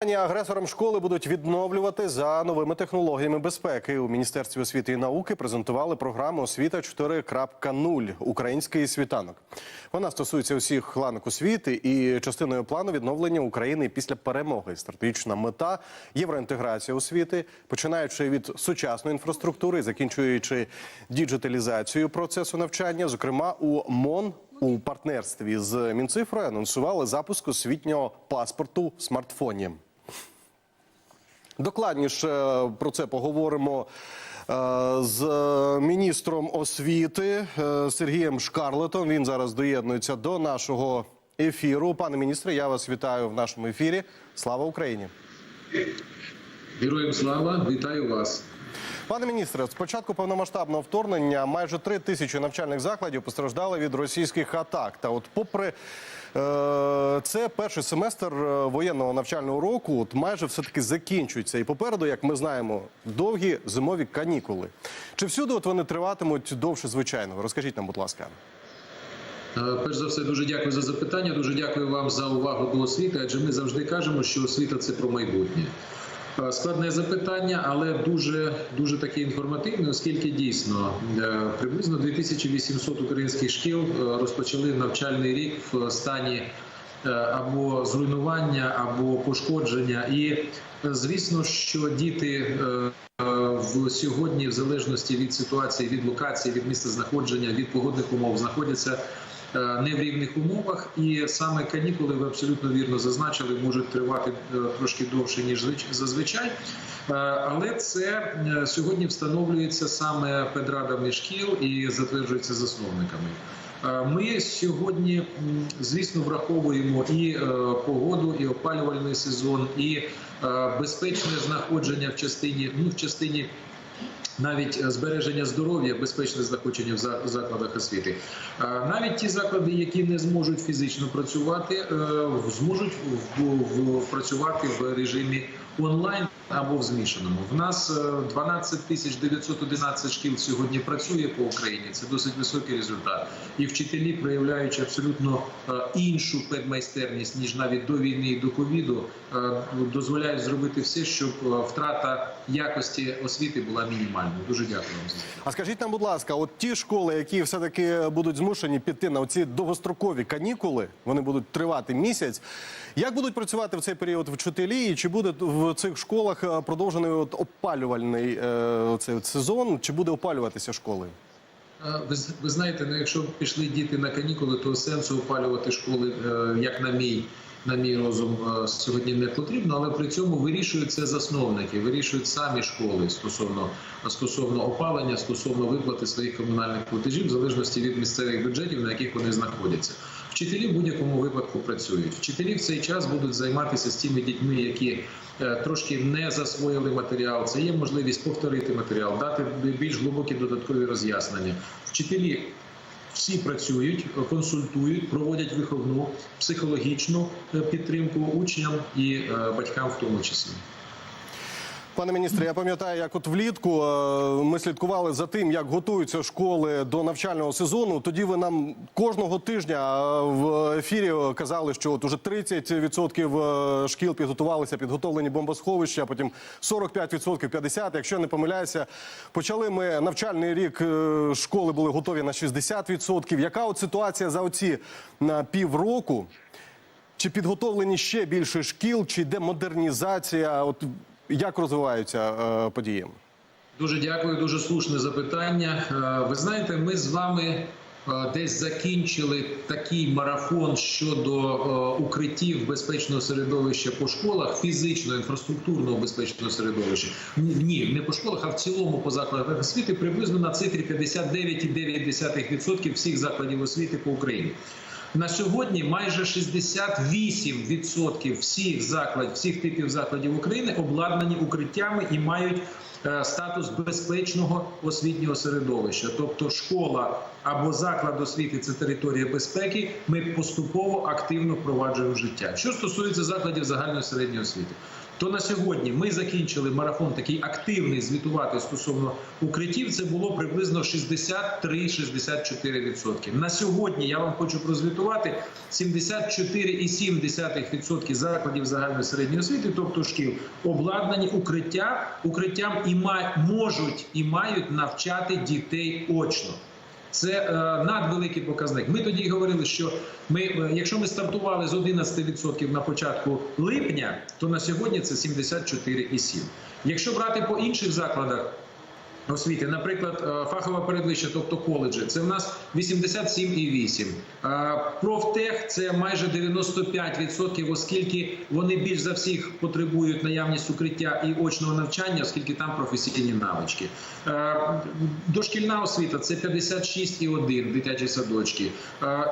Агресорам школи будуть відновлювати за новими технологіями безпеки. У міністерстві освіти і науки презентували програму Освіта 4.0 Український світанок. Вона стосується усіх ланок освіти і частиною плану відновлення України після перемоги. Стратегічна мета євроінтеграція освіти, починаючи від сучасної інфраструктури, закінчуючи діджиталізацією процесу навчання, зокрема у МОН. У партнерстві з Мінцифрою анонсували запуск освітнього паспорту в смартфоні. Докладніше про це поговоримо е, з міністром освіти е, Сергієм Шкарлетом. Він зараз доєднується до нашого ефіру. Пане міністре, я вас вітаю в нашому ефірі. Слава Україні! Героям слава, вітаю вас. Пане міністре, з початку повномасштабного вторгнення майже три тисячі навчальних закладів постраждали від російських атак. Та от, попри е, це, перший семестр е, воєнного навчального року от майже все таки закінчується. І попереду, як ми знаємо, довгі зимові канікули. Чи всюди от вони триватимуть довше звичайного? Розкажіть нам, будь ласка. Е, Перш за все, дуже дякую за запитання. Дуже дякую вам за увагу до освіти. Адже ми завжди кажемо, що освіта це про майбутнє. Е, Складне запитання, але дуже дуже таке інформативне, оскільки дійсно е, приблизно 2800 українських шкіл е, розпочали навчальний рік в стані або зруйнування, або пошкодження. І звісно, що діти в сьогодні, в залежності від ситуації, від локації, від місця знаходження, від погодних умов, знаходяться не в рівних умовах, і саме канікули ви абсолютно вірно зазначили, можуть тривати е, трошки довше ніж звич- зазвичай. Е, Але це е, сьогодні встановлюється саме педрадами шкіл і затверджується засновниками. Е, Ми сьогодні, звісно, враховуємо і е, погоду, і опалювальний сезон, і е, безпечне знаходження в частині, ну в частині навіть е, збереження здоров'я, безпечне знаходження в закладах освіти. Е, Навіть ті заклади, які не зможуть фізично працювати, е, зможуть працювати в режимі онлайн або в змішаному. В нас е, 12 тисяч 911 шкіл сьогодні працює по Україні. Це досить високий результат. І вчителі, проявляючи абсолютно е, іншу педмайстерність ніж навіть до війни і до ковіду, е, дозволяють зробити все, щоб е, втрата якості освіти була мінімальною. Дуже дякую вам за це. А скажіть нам, будь ласка, от ті школи, які все таки будуть змушені піти на ці довгострокові канікули, вони будуть тривати місяць. Як будуть працювати в цей період вчителі? І чи буде в цих школах е, продовжений от опалювальний е, цей сезон? Чи буде опалюватися школи? Е, Ви, ви знаєте, ну якщо пішли діти на канікули, то сенсу опалювати школи, як на мій на мій розум, сьогодні не потрібно, але при цьому вирішують це засновники, вирішують самі школи стосовно стосовно опалення, стосовно виплати своїх комунальних платежів, в залежності від місцевих бюджетів, на яких вони знаходяться. Вчителі в будь-якому випадку працюють. Вчителі в цей час будуть займатися з тими дітьми, які е, трошки не засвоїли матеріал. Це є можливість повторити матеріал, дати більш глибокі додаткові роз'яснення. Вчителі всі працюють, консультують, проводять виховну психологічну е, підтримку учням і е, батькам в тому числі. Пане міністре, я пам'ятаю, як от влітку е, ми слідкували за тим, як готуються школи до навчального сезону. Тоді ви нам кожного тижня е, в ефірі казали, що от уже 30% е, шкіл підготувалися, підготовлені бомбосховища, потім 45%, 50%. Якщо не помиляюся, почали ми навчальний рік. Школи були готові на 60%. Яка от ситуація за оці на півроку? Чи підготовлені ще більше шкіл, чи йде модернізація? От як розвиваються е, події? Дуже дякую, дуже слушне запитання. Е, Ви знаєте, ми з вами е, десь закінчили такий марафон щодо укриттів безпечного середовища по школах, фізичного інфраструктурного безпечного середовища. Ні, не по школах, а в цілому по закладах освіти приблизно на цифрі 59,9% всіх закладів освіти по Україні. На сьогодні майже 68% всіх закладів, всіх типів закладів України обладнані укриттями і мають е, статус безпечного освітнього середовища, тобто школа або заклад освіти це територія безпеки. Ми поступово активно впроваджуємо життя. Що стосується закладів загальної середньої освіти. То на сьогодні ми закінчили марафон такий активний звітувати стосовно укриттів. Це було приблизно 63-64%. На сьогодні я вам хочу прозвітувати 74,7% закладів загальної середньої освіти, тобто шкіл, обладнані укриття укриттям і можуть і мають навчати дітей очно. Це е, надвеликий показник. Ми тоді говорили, що ми, е, якщо ми стартували з 11% на початку липня, то на сьогодні це 74,7%. Якщо брати по інших закладах освіти, наприклад, е, фахова передвища, тобто коледжі, це в нас 87,8%. Е, Профтех це майже 95%, оскільки вони більш за всіх потребують наявність укриття і очного навчання, оскільки там професійні навички. Е, Дошкільна освіта це 56,1 дитячі садочки.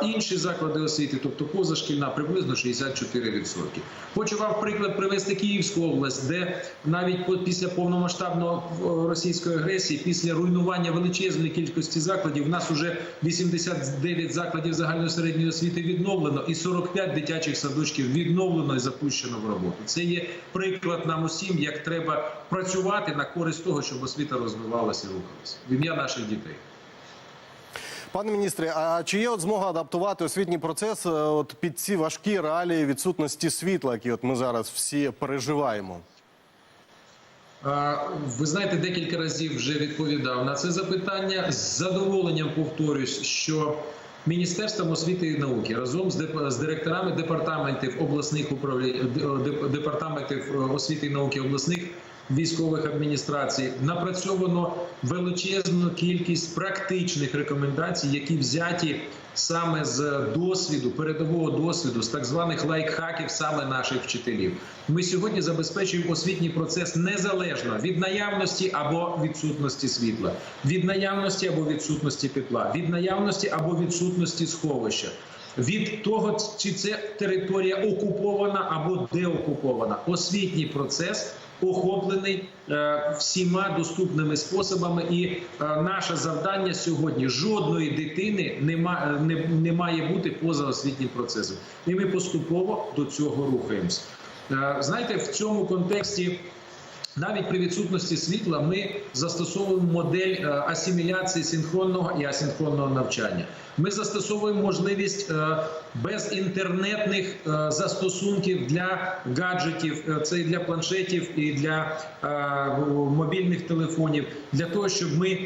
Інші заклади освіти, тобто позашкільна, приблизно 64%. Хочу вам приклад привести Київську область, де навіть після повномасштабного російської агресії, після руйнування величезної кількості закладів, у нас вже 89 закладів загальної середньої освіти відновлено, і 45 дитячих садочків відновлено і запущено в роботу. Це є приклад нам усім, як треба працювати на користь того, щоб освіта розвивалася і рухалася в ім'я наших дітей. Пане міністре, а чи є от змога адаптувати освітній процес е, от під ці важкі реалії відсутності світла, які от ми зараз всі переживаємо? Ви знаєте, декілька разів вже відповідав на це запитання. З задоволенням повторюсь, що Міністерством освіти і науки разом з директорами департаментів обласних управлінь департаментів е, освіти і науки обласних військових адміністрацій напрацьовано величезну кількість практичних рекомендацій, які взяті саме з досвіду, передового досвіду, з так званих лайкхаків саме наших вчителів. Ми сьогодні забезпечуємо освітній процес незалежно від наявності або відсутності світла, від наявності або відсутності тепла, від наявності або відсутності сховища. Від того, чи це територія окупована або деокупована, освітній процес охоплений е, всіма доступними способами, і е, наше завдання сьогодні жодної дитини нема, не, не має бути поза освітнім процесом. І ми поступово до цього рухаємось. Е, знаєте, в цьому контексті. Навіть при відсутності світла ми застосовуємо модель е, асиміляції синхронного і асинхронного навчання. Ми застосовуємо можливість е, безінтернетних е, застосунків для гаджетів, це і для планшетів, і для мобільних телефонів, для того, щоб ми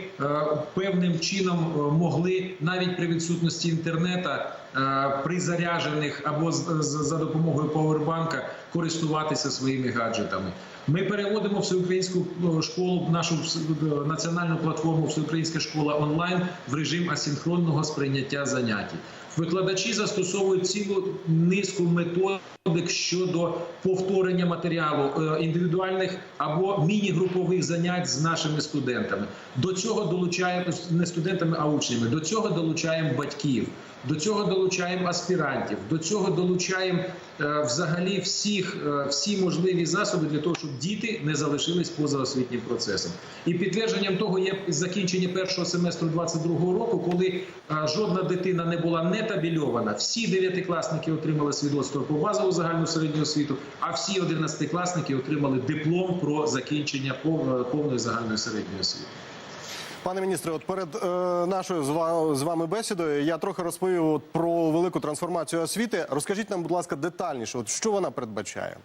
певним чином могли навіть при відсутності інтернету е, при заряджених або за допомогою павербанка користуватися своїми гаджетами. Ми переводимо всеукраїнську е, школу, нашу вс- національну платформу Всеукраїнська школа онлайн в режим асинхронного сприйняття занять. Викладачі застосовують цілу низку методик щодо повторення матеріалу е, індивідуальних або міні-групових занять з нашими студентами. До цього долучаємо не студентами, а учнями. До цього долучаємо батьків. До цього долучаємо аспірантів, до цього долучаємо е, взагалі всіх, е, всі можливі засоби для того, щоб діти не залишились поза освітнім процесом. І підтвердженням того є закінчення першого семестру 22-го року, коли жодна дитина не була не табельована. Всі дев'ятикласники отримали свідоцтво про базову загальну середню освіту, а всі одинадцятикласники отримали диплом про закінчення пов- повної загальної середньої освіти. Пане міністре, от перед е, нашою з вами бесідою я трохи розповів от про велику трансформацію освіти. Розкажіть нам, будь ласка, детальніше, от що вона передбачає?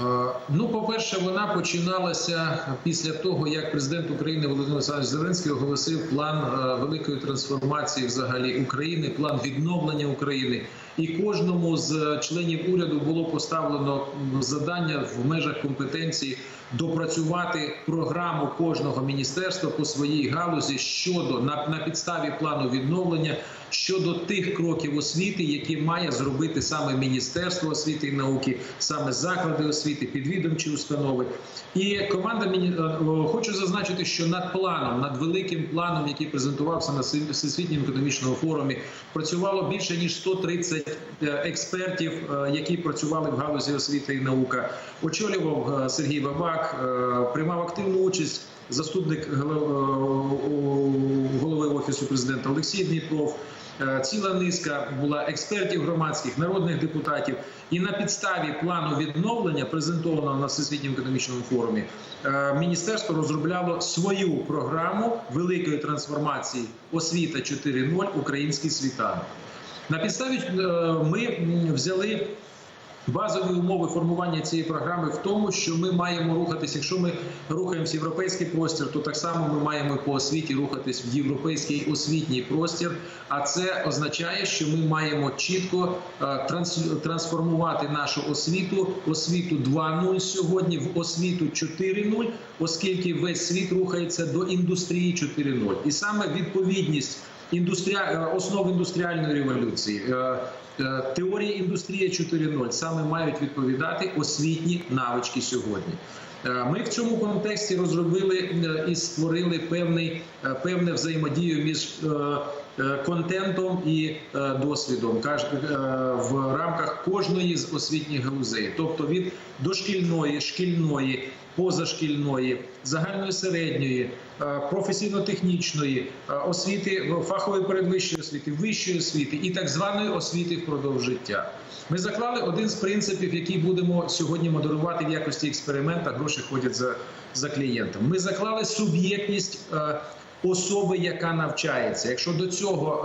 Е, Ну, по-перше, вона починалася після того, як президент України Володимир Олександрович Зеленський оголосив план е, великої трансформації взагалі України, план відновлення України. І кожному з членів уряду було поставлено завдання в межах компетенції допрацювати програму кожного міністерства по своїй галузі щодо на, на підставі плану відновлення щодо тих кроків освіти, які має зробити саме Міністерство освіти і науки, саме заклади освіти, підвідомчі установи. І команда міні... е, хочу зазначити, що над планом, над великим планом, який презентувався на Всесвіт- Всесвітньому економічному форумі, працювало більше ніж 130 е, експертів, е, які працювали в галузі освіти і наука. Очолював Сергій Бабак, е, приймав активну участь заступник е, голови офісу президента Олексій Дніпров. Е, Ціла низка була експертів громадських, народних депутатів, і на підставі плану відновлення, презентованого на всесвітньому економічному форумі, міністерство розробляло свою програму великої трансформації освіта 4.0 Український світанок. На підставі ми взяли базові умови формування цієї програми в тому, що ми маємо рухатись. Якщо ми рухаємося в європейський простір, то так само ми маємо по освіті рухатись в європейський освітній простір. А це означає, що ми маємо чітко е, транс- трансформувати нашу освіту, освіту 2.0 сьогодні в освіту 4.0, оскільки весь світ рухається до індустрії 4.0. І саме відповідність індустріа... е, основ індустріальної революції. Е, Теорії індустрія 4.0 саме мають відповідати освітні навички сьогодні. Е, Ми в цьому контексті розробили е, і створили певний певне взаємодію між контентом і е, досвідом е, в рамках кожної з освітніх галузей, тобто від дошкільної, шкільної, позашкільної, загальної середньої, е, професійно-технічної е, освіти, фахової передвищої освіти, вищої освіти і так званої освіти впродовж життя. Ми заклали один з принципів, який будемо сьогодні модерувати в якості експеримента. Гроші ходять за, за клієнтом. Ми заклали суб'єктність. Особи, яка навчається, якщо до цього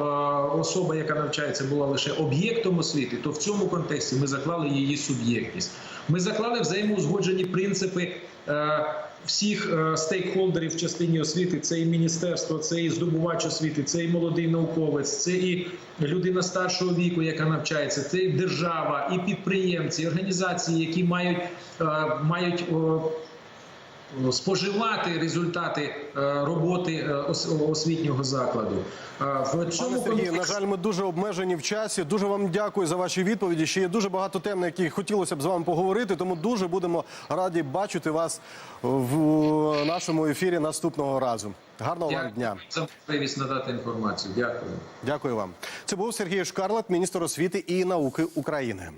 е, особа, яка навчається, була лише об'єктом освіти, то в цьому контексті ми заклали її суб'єктність. Ми заклали взаємоузгоджені принципи е, всіх е, стейкхолдерів в частині освіти. Це і міністерство, це і здобувач освіти, це і молодий науковець, це і людина старшого віку, яка навчається, це і держава, і підприємці, і організації, які мають, мають споживати результати е, роботи е, ос- освітнього закладу. Е, В Пане цьому Сергію, на жаль, ми дуже обмежені в часі. Дуже вам дякую за ваші відповіді. Ще є дуже багато тем, на які хотілося б з вами поговорити. Тому дуже будемо раді бачити вас в нашому ефірі наступного разу. Гарного вам дня. за можливість надати інформацію. Дякую. Дякую вам. Це був Сергій Шкарлат, міністр освіти і науки України.